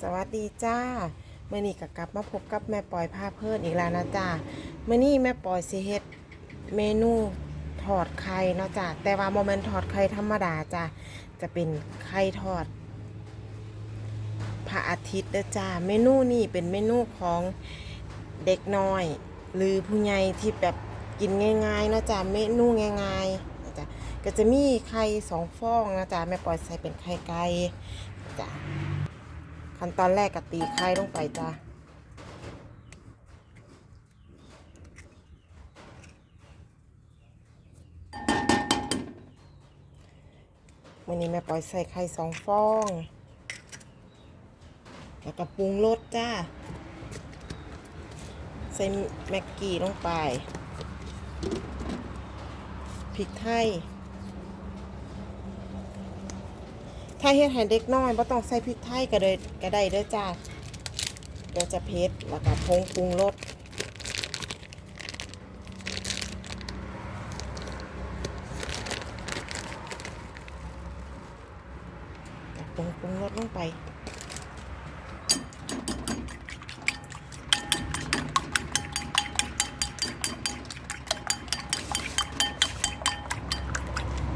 สวัสดีจ้าเมื่อนี้ก็กลับมาพบกับแม่ปอยผ้าเพิ่นอีกแล้วนะจ้าเมื่อนี้แม่ปอยสิเฮ็ดเมนูทอดไข่เนาะจ้าแต่ว่าโมเมนทอดไข่ธรรมดาจ้าจะเป็นไข่ทอดพระอาทิตย์เด้อจ้าเมนูนี้เป็นเมนูของเด็กน้อย หรือผู้ใหญ่ที่แบบกินง่ายๆเนาะจ้าเมนูง่ายๆนะจ้าก็จะมีไข่สองฟองนะจ้าแม่ปอยใส่เป็นไข่ไก่จ้า ขั้นตอนแรกก็ตีไข่ลงไปจ้าวันนี้แม่ปล่อยใส่ไข่สองฟอง แล้วก็ปรุงรสจ้า ใส่แม็กกี้ลงไป พริกไทย ถ้าเฮ็ดให้เด็กน้อยบ่ต้องใส่พริกไทยก็ได้ก็ได้เด้อจ้าเดี๋ยวจะเผ็ดแล้วก็ผงปรุงรสผงปรุงรสลงไป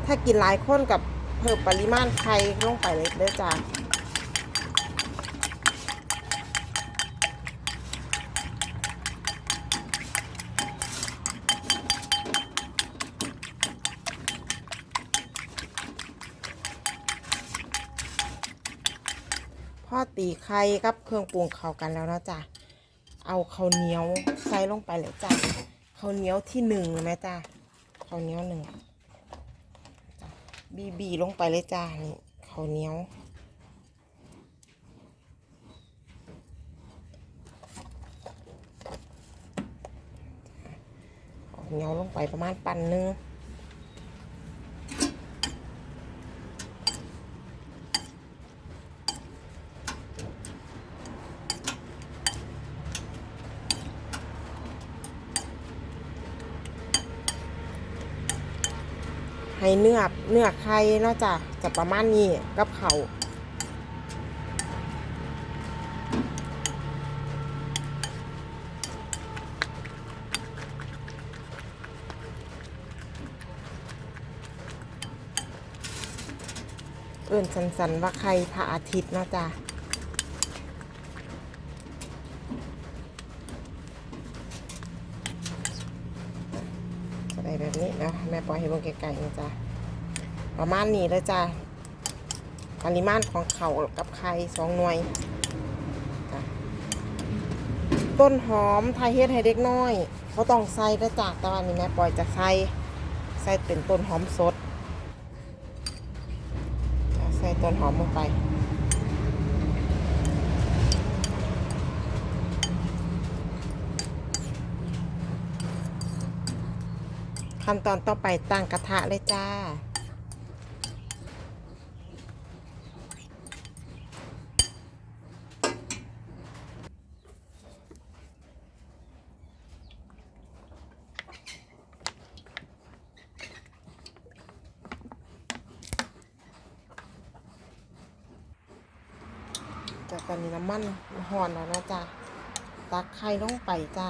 ถ้ากินหลายคนกับ เพิ่มปริมาณไข่ลงไปเลยเด้อจ้าพ่อตีไข่กับเครื่องปรุงเข้ากันแล้วเนาะจ้ะเอาข้าวเหนียวใส่ลงไปเลยจ้ะข้าวเหนียวที่หนึ่งไหมจ้ะข้าวเหนียวหนึ่ง บีบีลงไปเลยจ้านี่ข้าวเหนียวข้าวเหนียวลงไปประมาณปันนึง ให้เนื้อเนื้อไข่เนาะจ้ะจะประมาณนี้กับเขาเอื่นสันๆว่าไข่พระอาทิตย์นาะจ้ะ ได้แบบนี้นะแม่ปล่อยให้เบิ่งไกลๆนะจ้ะประมาณนี้แล้วจ้ะปริมาณของเข่ากับไข่สองหน่วยต้นหอมไทยเฮ็ดให้เด็กน้อย เขาต้องใส่แล้วจ้ะแต่วันนี้แม่ปล่อยจะใส่ใส่เป็นต้นหอมสดใส่ต้นหอมลงไป ขั้นตอนต่อไปตั้งกระทะเลยจ้า จากตอนนี้น้ำมันหอนแล้วนะจ๊ะตักไข่ลงไปจ้า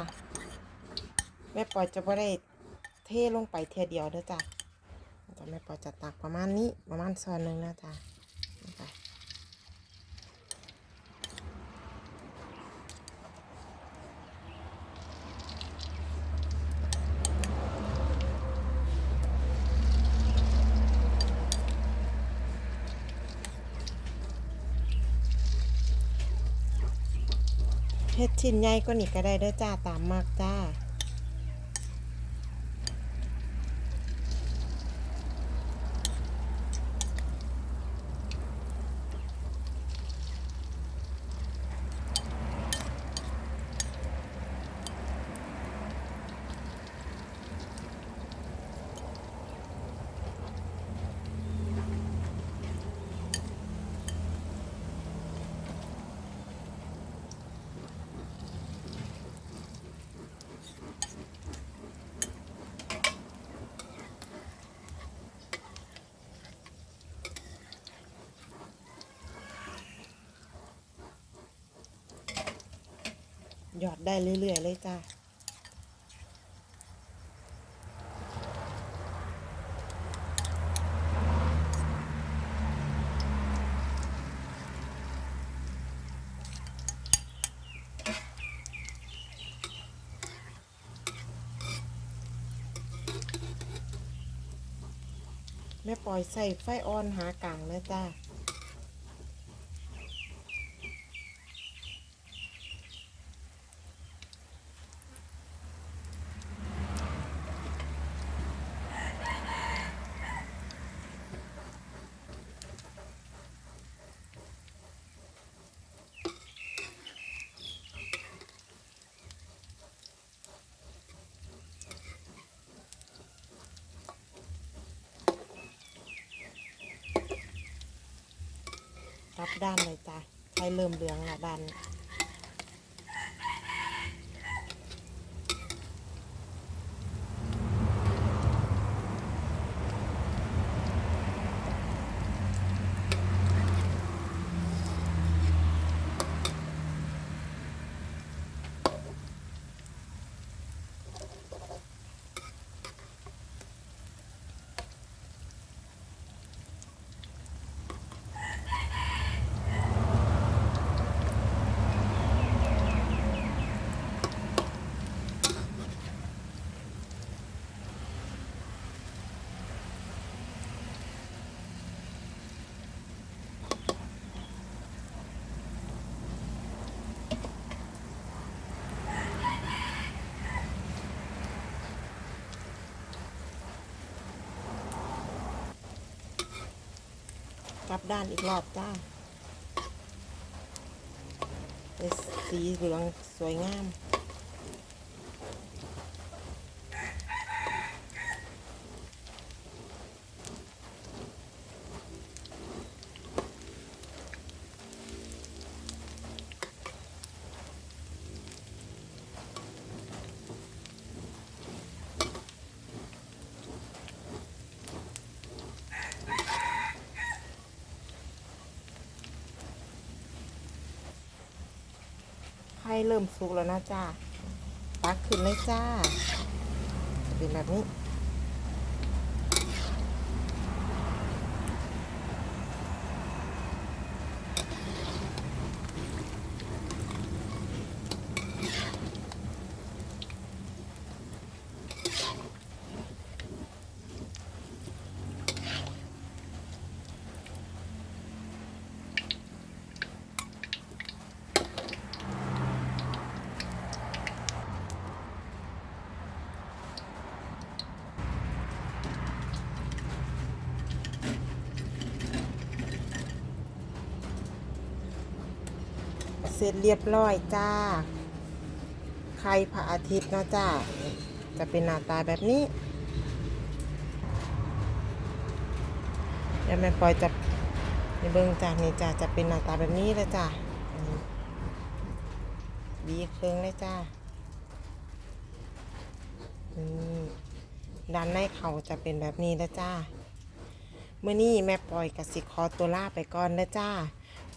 แม่ปอยจะไม่ได้ เทลงไปเทียเดียวเด้อจ้ะแต่แม่ปอจะตักประมาณนี้ประมาณซอนหนึ่งนะจ๊ะเฮ็ดชิ้นใหญ่ก็นี่ก็ได้เด้อจ้าตามมากจ้า หยอดได้เรื่อย ๆ เลยจ้าแม่ปล่อยใส่ไฟอ่อนหากลางนะจ้า รับด้านเลยจ้ะใช้เริ่มเหลืองละด้าน กลับด้านอีกรอบจ้าสีเหลืองสวยงาม เริ่มสุกแล้วนะจ้าตักขึ้นเลยจ้าเป็นแบบนี้ เสร็จเรียบร้อยจ้า ไข่พระอาทิตย์นะจ้า จะเป็นหน้าตาแบบนี้เดี๋ยวแม่ปอยจะในเบิ้งจากนี่จ้าจะเป็นหน้าตาแบบนี้เลยจ้าอันนี้บีเครื่องเลยจ้าด้านในเขาจะเป็นแบบนี้แล้วจ้าเมื่อนี้แม่ปอยกับสิคอตัวล่าไปก่อนนะจ้า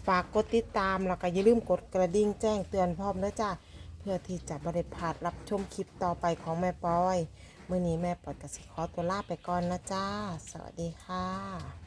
ฝากกดติดตามแล้วก็อย่าลืมกดกระดิ่งแจ้งเตือนพร้อมนะจ้าเพื่อที่จะบริพลาดรับชมคลิปต่อไปของแม่ปอย เมื่อนี้แม่ปอยกสิขอตัวลาไปก่อนนะจ้า สวัสดีค่ะ